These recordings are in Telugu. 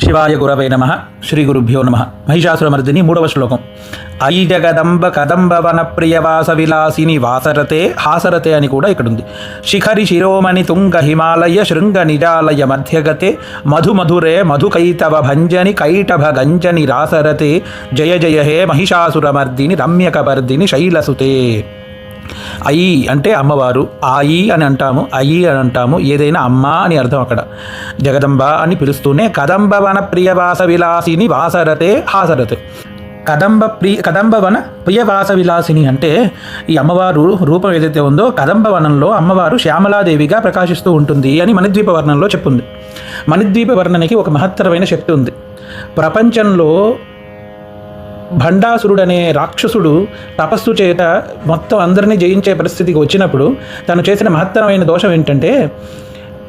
శివాయ గురవే నమ. శ్రీ గురుభ్యో నమ. మహిషాసురమర్దిని మూడవ శ్లోకం. ఐ జగదంబ కదంబ వన ప్రియవాస విలాసిని వాసరతే హాసరతే అని కూడా ఇక్కడ ఉంది శిఖరి శిరోమణి తుంగ హిమాలయ శృంగ నిజాలయ మధ్యగతే మధుమధురే మధుకైతవ భంజని కైటభ గంజని రాసరతే జయ జయ హే మహిషాసురమర్దిని రమ్యకవర్దిని శైలసుతే. అయి అంటే అమ్మవారు ఆయి అని అంటాము అయి అని అంటాము ఏదైనా అమ్మ అని అర్థం అక్కడ. జగదంబ అని పిలుస్తూనే కదంబవన ప్రియవాస విలాసిని వాసరతే హాసరతే. కదంబ ప్రియ కదంబవన ప్రియవాస విలాసిని అంటే ఈ అమ్మవారు రూపం ఏదైతే ఉందో కదంబవనంలో అమ్మవారు శ్యామలాదేవిగా ప్రకాశిస్తూ ఉంటుంది అని మణిద్వీప వర్ణంలో చెప్పుంది. మణిద్వీప వర్ణనకి ఒక మహత్తరమైన శక్తి ఉంది. ప్రపంచంలో భండాసురుడు అనే రాక్షసుడు తపస్సు చేత మొత్తం అందరినీ జయించే పరిస్థితికి వచ్చినప్పుడు తను చేసిన మహత్తరమైన దోషం ఏంటంటే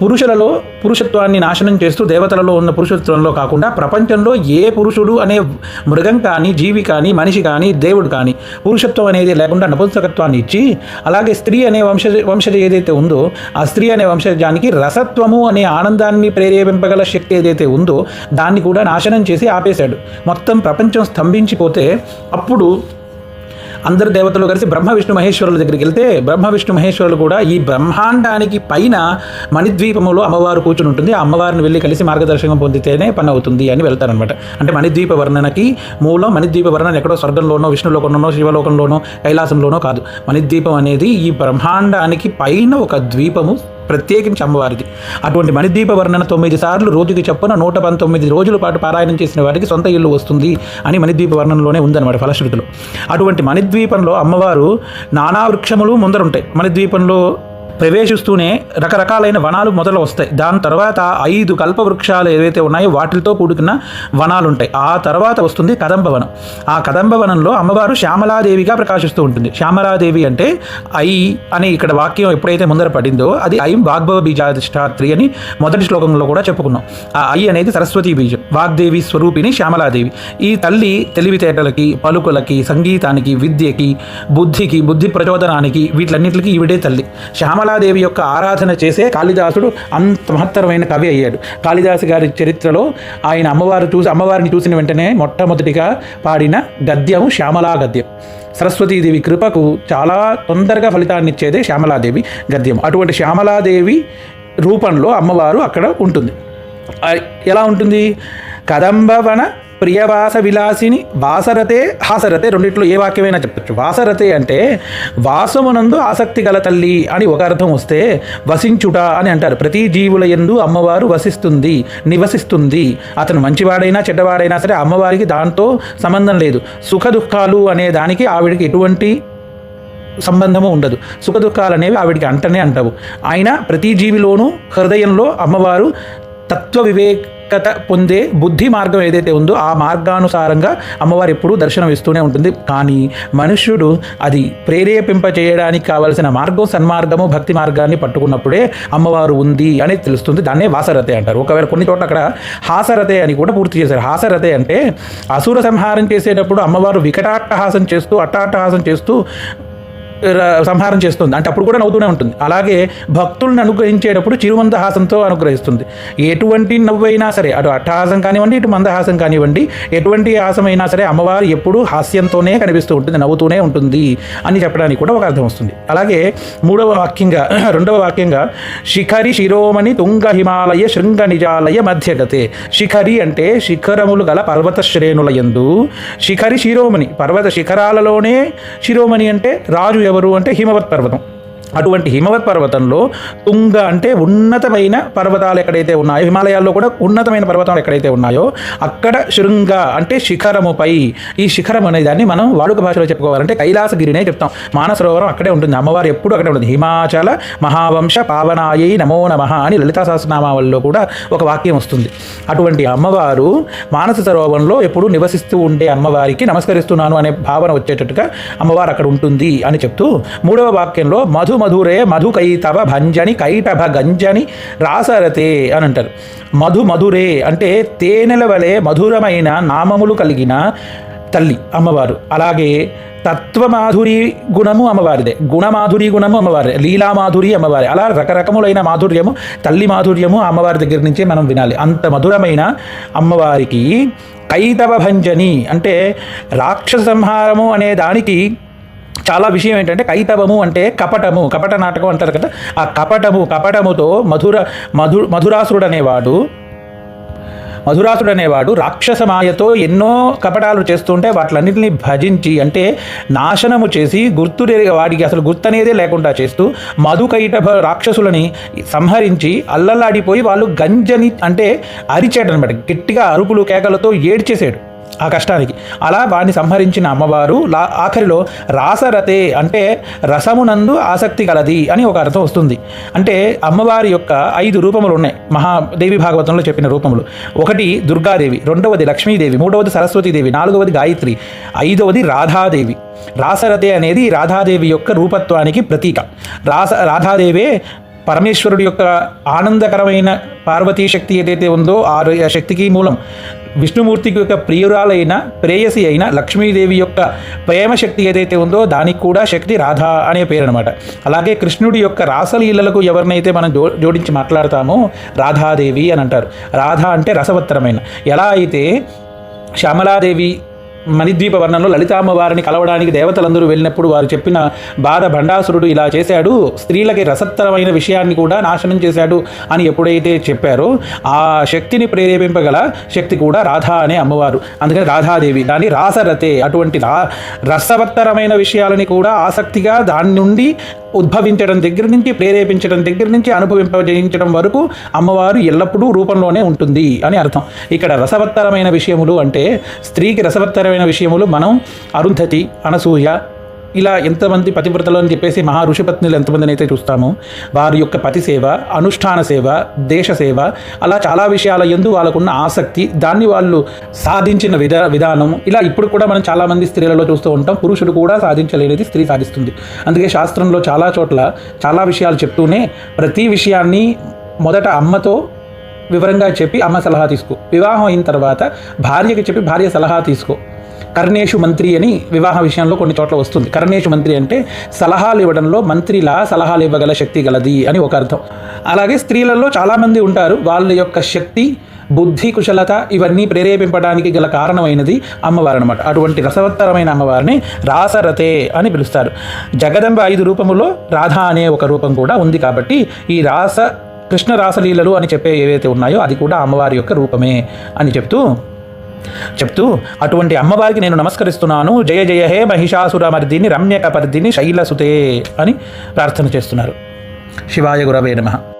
పురుషులలో పురుషత్వాన్ని నాశనం చేస్తూ దేవతలలో ఉన్న పురుషత్వంలో కాకుండా ప్రపంచంలో ఏ పురుషుడు అనే మృగం కానీ జీవి కానీ మనిషి కానీ దేవుడు కానీ పురుషత్వం అనేది లేకుండా నపుంసకత్వాన్ని ఇచ్చి అలాగే స్త్రీ అనే వంశ వంశజ ఏదైతే ఉందో ఆ స్త్రీ అనే వంశజానికి రసత్వము అనే ఆనందాన్ని ప్రేరేపింపగల శక్తి ఏదైతే ఉందో దాన్ని కూడా నాశనం చేసి ఆపేశాడు. మొత్తం ప్రపంచం స్తంభించిపోతే అప్పుడు అందరు దేవతలు కలిసి బ్రహ్మ విష్ణు మహేశ్వరుల దగ్గరికి వెళ్తే బ్రహ్మ విష్ణు మహేశ్వరులు కూడా ఈ బ్రహ్మాండానికి పైన మణిద్వీపములో అమ్మవారు కూర్చుని ఉంటుంది. ఆ అమ్మవారిని వెళ్ళి కలిసి మార్గదర్శకం పొందితేనే పని అవుతుంది అని వెళ్తారనమాట అంటే మణిద్వీప వర్ణనకి మూలం మణిద్వీప వర్ణన ఎక్కడో స్వర్గంలోనో విష్ణులోకంలోనో శివలోకంలోనో కైలాసంలోనో కాదు. మణిద్వీపం అనేది ఈ బ్రహ్మాండానికి పైన ఒక ద్వీపము ప్రత్యేకించి అమ్మవారిది. అటువంటి మణిదీప వర్ణన తొమ్మిది సార్లు రోజుకి చొప్పున నూట పంతొమ్మిది రోజుల పాటు పారాయణం చేసిన వారికి సొంత ఇల్లు వస్తుంది అని మణిద్వీప వర్ణనలోనే ఉందన్నమాట ఫలశ్రుతిలో. అటువంటి మణిద్వీపంలో అమ్మవారు నానా వృక్షములు ముందరుంటాయి మణిద్వీపంలో ప్రవేశిస్తూనే రకరకాలైన వనాలు మొదలు వస్తాయి దాని తర్వాత ఐదు కల్ప వృక్షాలు ఏవైతే ఉన్నాయో వాటితో కూడుకున్న వనాలు ఉంటాయి ఆ తర్వాత వస్తుంది కదంబవనం ఆ కదంబవనంలో అమ్మవారు శ్యామలాదేవిగా ప్రకాశిస్తూ ఉంటుంది. శ్యామలాదేవి అంటే ఐ అని ఇక్కడ వాక్యం ఎప్పుడైతే ముందర పడిందో అది ఐం వాగ్భవ బీజాధిష్టాత్రి అని మొదటి శ్లోకంలో కూడా చెప్పుకున్నాం. ఆ ఐ అనేది సరస్వతి బీజం. వాగ్దేవి స్వరూపిణి శ్యామలాదేవి. ఈ తల్లి తెలివితేటలకి పలుకులకి సంగీతానికి విద్యకి బుద్ధికి బుద్ధి ప్రచోదనానికి వీటిలన్నింటికి ఈవిడే తల్లి. శ్యామ శ్యామలాదేవి యొక్క ఆరాధన చేసే కాళిదాసుడు అంత మహత్తరమైన కవి అయ్యాడు. కాళిదాసు గారి చరిత్రలో ఆయన అమ్మవారు చూసి అమ్మవారిని చూసిన వెంటనే మొట్టమొదటిగా పాడిన గద్యము శ్యామలా గద్యం సరస్వతీదేవి కృపకు చాలా తొందరగా ఫలితాన్ని ఇచ్చేదే శ్యామలాదేవి గద్యం అటువంటి శ్యామలాదేవి రూపంలో అమ్మవారు అక్కడ ఉంటుంది. ఎలా ఉంటుంది? కదంబవన ప్రియవాస విలాసిని వాసరతే హాసరతే రెండిట్లో ఏ వాక్యమైనా చెప్పచ్చు. వాసరతే అంటే వాసమునందు ఆసక్తి గల తల్లి అని ఒక అర్థం వస్తే వసించుట అని అంటారు. ప్రతి జీవుల ఎందు అమ్మవారు వసిస్తుంది నివసిస్తుంది. అతను మంచివాడైనా చెడ్డవాడైనా సరే అమ్మవారికి దాంతో సంబంధం లేదు. సుఖ దుఃఖాలు అనే దానికి ఆవిడకి ఎటువంటి సంబంధము ఉండదు. సుఖ దుఃఖాలు అనేవి ఆవిడికి అంటనే అంటావు. ఆయన ప్రతి జీవిలోనూ హృదయంలో అమ్మవారు తత్వ వివేక్ వ్యక్తత పొందే బుద్ధి మార్గం ఏదైతే ఉందో ఆ మార్గానుసారంగా అమ్మవారు ఎప్పుడూ దర్శనం ఇస్తూనే ఉంటుంది. కానీ మనుష్యుడు అది ప్రేరేపింప చేయడానికి కావలసిన మార్గం సన్మార్గము భక్తి మార్గాన్ని పట్టుకున్నప్పుడే అమ్మవారు ఉంది అని తెలుస్తుంది. దాన్నే వాసరథే అంటారు. ఒకవేళ కొన్ని చోట్ల అక్కడ హాసరథే అని కూడా పూర్తి చేశారు. హాసరథే అంటే అసుర సంహారం చేసేటప్పుడు అమ్మవారు వికటాట్టహాసం చేస్తూ అట్టాట్టహాసం చేస్తూ సంహారం చేస్తుంది. అంటే అప్పుడు కూడా నవ్వుతూనే ఉంటుంది. అలాగే భక్తులను అనుగ్రహించేటప్పుడు చిరుమందహాసంతో అనుగ్రహిస్తుంది. ఎటువంటి నవ్వైనా సరే అటు అట్టహాసం కానివ్వండి ఇటు మందహాసం కానివ్వండి ఎటువంటి హాసమైనా సరే అమ్మవారు ఎప్పుడూ హాస్యంతోనే కనిపిస్తూ ఉంటుంది నవ్వుతూనే ఉంటుంది అని చెప్పడానికి కూడా ఒక అర్థం వస్తుంది. అలాగే మూడవ వాక్యంగా రెండవ వాక్యంగా శిఖరి శిరోమణి తుంగ హిమాలయ శృంగ నిజాలయ మధ్యగతే. శిఖరి అంటే శిఖరములు గల పర్వత శ్రేణుల యందు. శిఖరి శిరోమణి పర్వత శిఖరాలలోనే శిరోమణి అంటే రాజు ఎవరు అంటే హిమవత్ పర్వతం. అటువంటి హిమవత్ పర్వతంలో తుంగ అంటే ఉన్నతమైన పర్వతాలు ఎక్కడైతే ఉన్నాయో హిమాలయాల్లో కూడా ఉన్నతమైన పర్వతాలు ఎక్కడైతే ఉన్నాయో అక్కడ శృంగ అంటే శిఖరముపై ఈ శిఖరం అనే దాన్ని మనం వాడుక భాషలో చెప్పుకోవాలంటే కైలాసగిరినే చెప్తాం. మానసరోవరం అక్కడే ఉంటుంది. అమ్మవారు ఎప్పుడు అక్కడే ఉంటుంది. హిమాచల మహావంశ పావనాయై నమో నమః అని లలితా సహస్రనామావల్లో కూడా ఒక వాక్యం వస్తుంది. అటువంటి అమ్మవారు మానస సరోవరంలో ఎప్పుడు నివసిస్తూ ఉండే అమ్మవారికి నమస్కరిస్తున్నాను అనే భావన వచ్చేటట్టుగా అమ్మవారు అక్కడ ఉంటుంది అని చెప్తూ మూడవ వాక్యంలో మధు మధురే మధు కైతవ భంజని కైటభ గంజని రాసరతే అని అంటారు. మధు మధురే అంటే తేనెల వలె మధురమైన నామములు కలిగిన తల్లి అమ్మవారు. అలాగే తత్వమాధురి గుణము అమ్మవారిదే. గుణమాధురి గుణము అమ్మవారి. లీలామాధురి అమ్మవారి. అలా రకరకములైన మాధుర్యము తల్లి మాధుర్యము అమ్మవారి దగ్గర నుంచే మనం వినాలి. అంత మధురమైన అమ్మవారికి కైతవ భంజని అంటే రాక్షస సంహారము అనే దానికి చాలా విషయం ఏంటంటే కైతవము అంటే కపటము కపట నాటకం అంటారు కదా. ఆ కపటము కపటముతో మధుర మధు మధురాసురుడు అనేవాడు మధురాసుడు అనేవాడు రాక్షస మాయతో ఎన్నో కపటాలు చేస్తుంటే వాటిలన్నింటినీ భజించి అంటే నాశనము చేసి గుర్తు వాడికి అసలు గుర్తనేదే లేకుండా చేస్తూ మధుకైటభ రాక్షసులని సంహరించి అల్లల్లాడిపోయి వాళ్ళు గంజని అంటే అరిచాడు అనమాట గట్టిగా అరుపులు కేకలతో ఏడ్చేసాడు ఆ కష్టానికి. అలా వాడిని సంహరించిన అమ్మవారు లా ఆఖరిలో రాసరతే అంటే రసమునందు ఆసక్తి కలది అని ఒక అర్థం వస్తుంది. అంటే అమ్మవారి యొక్క ఐదు రూపములు ఉన్నాయి. మహాదేవి భాగవతంలో చెప్పిన రూపములు. ఒకటి దుర్గాదేవి రెండవది లక్ష్మీదేవి మూడవది సరస్వతీదేవి నాలుగవది గాయత్రి ఐదవది రాధాదేవి. రాసరతే అనేది రాధాదేవి యొక్క రూపత్వానికి ప్రతీక. రాస రాధాదేవే పరమేశ్వరుడి యొక్క ఆనందకరమైన పార్వతీ శక్తి ఏదైతే ఉందో ఆ శక్తికి మూలం. విష్ణుమూర్తికి యొక్క ప్రియురాలైన ప్రేయసి అయిన లక్ష్మీదేవి యొక్క ప్రేమ శక్తి ఏదైతే ఉందో దానికి కూడా శక్తి రాధా అనే పేరు అనమాట అలాగే కృష్ణుడి యొక్క రాసలీలలకు ఎవరినైతే మనం జో జోడించి మాట్లాడతామో రాధాదేవి అని అంటారు. రాధా అంటే రసవత్తరమైన. ఎలా అయితే శ్యామలాదేవి మణిద్వీప వర్ణంలో లలితామ్మవారిని కలవడానికి దేవతలందరూ వెళ్ళినప్పుడు వారు చెప్పిన బాధ భండాసురుడు ఇలా చేశాడు స్త్రీలకి రసత్తరమైన విషయాన్ని కూడా నాశనం చేశాడు అని ఎప్పుడైతే చెప్పారో ఆ శక్తిని ప్రేరేపింపగల శక్తి కూడా రాధా అనే అమ్మవారు. అందుకని రాధాదేవి దాని రాసరతే అటువంటి రా రసవత్తరమైన విషయాలని కూడా ఆసక్తిగా దాని నుండి ఉద్భవించడం దగ్గర నుంచి ప్రేరేపించడం దగ్గర నుంచి అనుభవింపజేయించడం వరకు అమ్మవారు ఎల్లప్పుడూ రూపంలోనే ఉంటుంది అని అర్థం. ఇక్కడ రసవత్తరమైన విషయములు అంటే స్త్రీకి రసవత్తరమైన విషయములు మనం అరుంధతి అనసూయ ఇలా ఎంతమంది పతివ్రతలు అని చెప్పేసి మహా ఋషిపత్నులు ఎంతమందిని అయితే చూస్తామో వారి యొక్క పతి సేవ అనుష్ఠాన సేవ దేశ సేవ అలా చాలా విషయాల ఎందు వాళ్ళకున్న ఆసక్తి దాన్ని వాళ్ళు సాధించిన విధా విధానం. ఇలా ఇప్పుడు కూడా మనం చాలామంది స్త్రీలలో చూస్తూ ఉంటాం పురుషుడు కూడా సాధించలేనిది స్త్రీ సాధిస్తుంది. అందుకే శాస్త్రంలో చాలా చోట్ల చాలా విషయాలు చెప్తూనే ప్రతి విషయాన్ని మొదట అమ్మతో వివరంగా చెప్పి అమ్మ సలహా తీసుకో. వివాహం అయిన తర్వాత భార్యకి చెప్పి భార్య సలహా తీసుకో. కర్ణేషు మంత్రి అని వివాహ విషయంలో కొన్ని చోట్ల వస్తుంది. కర్ణేషు మంత్రి అంటే సలహాలు ఇవ్వడంలో మంత్రిలా సలహాలు ఇవ్వగల శక్తి గలది అని ఒక అర్థం. అలాగే స్త్రీలలో చాలామంది ఉంటారు. వాళ్ళ యొక్క శక్తి బుద్ధి కుశలత ఇవన్నీ ప్రేరేపింపడానికి గల కారణమైనది అమ్మవారు అనమాట అటువంటి రసవత్తరమైన అమ్మవారిని రాసరతే అని పిలుస్తారు. జగదంబ ఐదు రూపములో రాధా అనే ఒక రూపం కూడా ఉంది కాబట్టి ఈ రాస కృష్ణ రాసలీలలు అని చెప్పే ఏవైతే ఉన్నాయో అది కూడా అమ్మవారి యొక్క రూపమే అని చెప్తూ చెప్తూ అటువంటి అమ్మవారికి నేను నమస్కరిస్తున్నాను. జయ జయ హే మహిషాసుర రమ్యకపర్దిని రమ్యక శైలసుతే అని ప్రార్థన చేస్తున్నారు. శివాయ గురవే నమ.